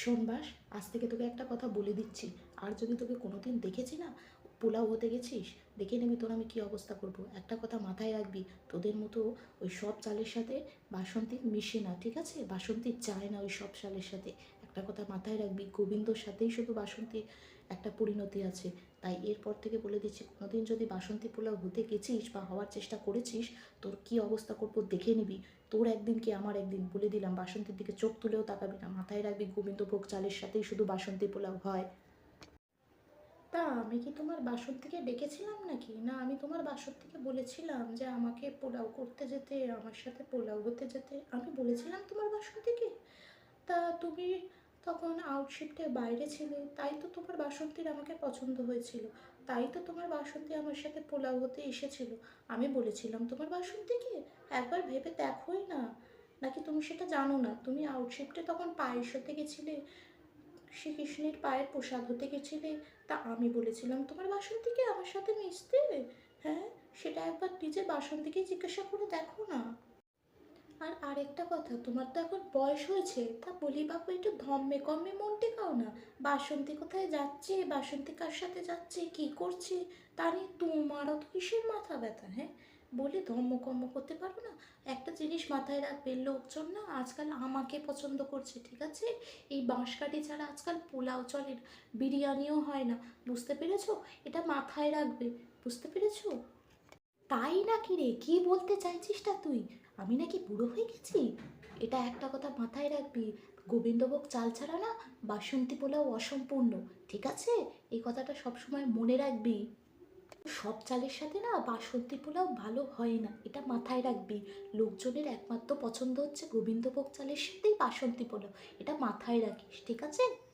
শোনবাস আজ থেকে তোকে একটা কথা বলে দিচ্ছি। আর যদি তোকে কোনোদিন দেখেছি না, পোলাও হতে গেছিস, দেখে নিবি তোর আমি কী অবস্থা করব। একটা কথা মাথায় রাখবি, তোদের মতো ওই সব চালের সাথে বাসন্তী মিশে না, ঠিক আছে? বাসন্তী চায় না ওই সব চালের সাথে। একটা কথা মাথায় রাখবি, গোবিন্দর সাথেই শুধু বাসন্তী একটা পরিণতি আছে। তাই এরপর থেকে বলে দিচ্ছি, কোনোদিন যদি বাসন্তী পোলাও হতে গেছিস বা হওয়ার চেষ্টা করেছিস, তোর কী অবস্থা করব দেখে নিবি। তোর একদিন কি আমার একদিন বলে দিলাম, বাসন্তীর দিকে চোখ তুলেও তাকাবি না। মাথায় রাখবি গোবিন্দভোগ চালের সাথেই শুধু বাসন্তী পোলাও হয়। তা আমি কি তোমার বাসন্তীকে ডেকেছিলাম নাকি? না, আমি তোমার বাসন্তীকে বলেছিলাম যে আমাকে পোলাও করতে যেতে, আমার সাথে পোলাও হতে যেতে। আমি বলেছিলাম তোমার বাসন্তীকে? তা তুমি তখন আউটশিফটে বাইরে ছিলে, তাই তো তোমার বাসন্তীর আমাকে পছন্দ হয়েছিল। তাই তো তোমার বাসন্তী আমার সাথে পোলাও হতে এসেছিল। আমি বলেছিলাম, তোমার বাসন্তীকে একবার ভেবে দেখোই না। নাকি তুমি সেটা জানো না? তুমি আউটশিফটে তখন পায়েস হতে গেছিলে, শ্রীকৃষ্ণের পায়ের প্রসাদ হতে গেছিলে। তা আমি বলেছিলাম, তোমার বাসন্তীকে আমার সাথে মিশতে? হ্যাঁ সেটা একবার নিজের বাসন্তীকে জিজ্ঞাসা করে দেখো না। আর আরেকটা কথা, তোমার তো এখন বয়স হয়েছে, তা বলি বাবু একটু ধম্মে কম্মে মন টেকাও না। বাসন্তী কোথায় যাচ্ছে? বাসন্তী কার সাথে যাচ্ছে? কি করছে? তা নিয়ে তোমারও তো কিসের মাথা ব্যথা হ্যাঁ? বলে ধম্ম কম্ম করতে পারো না? একটা জিনিস মাথায় রাখবে, লোকজন না আজকাল আমাকে পছন্দ করছে, ঠিক আছে? এই বাঁশকাঠি ছাড়া আজকাল পোলাও চলে না, বিরিয়ানিও হয় না, বুঝতে পেরেছ? এটা মাথায় রাখবে, বুঝতে পেরেছ? তাই নাকি রে? কি বলতে চাইছিসটা তুই? আমি নাকি বুড়ো হয়ে গেছি? এটা একটা কথা মাথায় রাখবি। গোবিন্দভোগ চাল ছাড়া না বাসন্তী পোলাও অসম্পূর্ণ, ঠিক আছে? এই কথাটা সবসময় মনে রাখবি। সব চালের সাথে না বাসন্তী পোলাও ভালো হয় না, এটা মাথায় রাখবি। লোকজনের একমাত্র পছন্দ হচ্ছে গোবিন্দভোগ চালের সাথেই বাসন্তী পোলাও, এটা মাথায় রাখিস, ঠিক আছে?